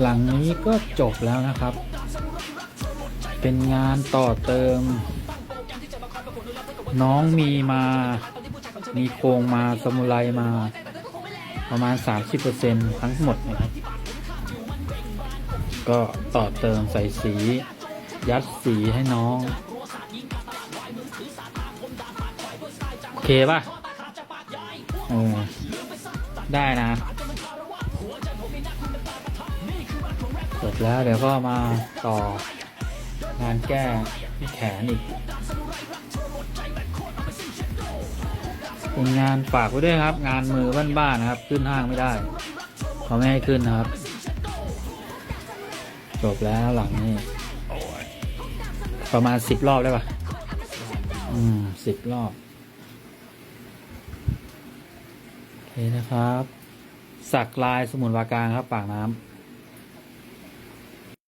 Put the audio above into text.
หลังนี้ก็จบแล้วนะครับ เป็นงานต่อเติม น้องมีมา มีโครงมาสมุไรมา ประมาณ 30%ทั้งหมดนะครับ ก็ต่อเติมใส่สี ยัดสีให้น้อง โอเคป่ะเออได้นะ จบแล้วเดี๋ยวก็มาต่องานแก้ที่แขนอีกเป็นงานฝากไว้ด้วยครับ งานมือบ้านๆนะครับ ขึ้นห้างไม่ได้เขาไม่ให้ขึ้นนะครับ จบแล้วหลังนี้ ประมาณสิบรอบได้ปะอืมสิบรอบโอเคนะครับ สักลายสมุนปราการครับปากน้ำ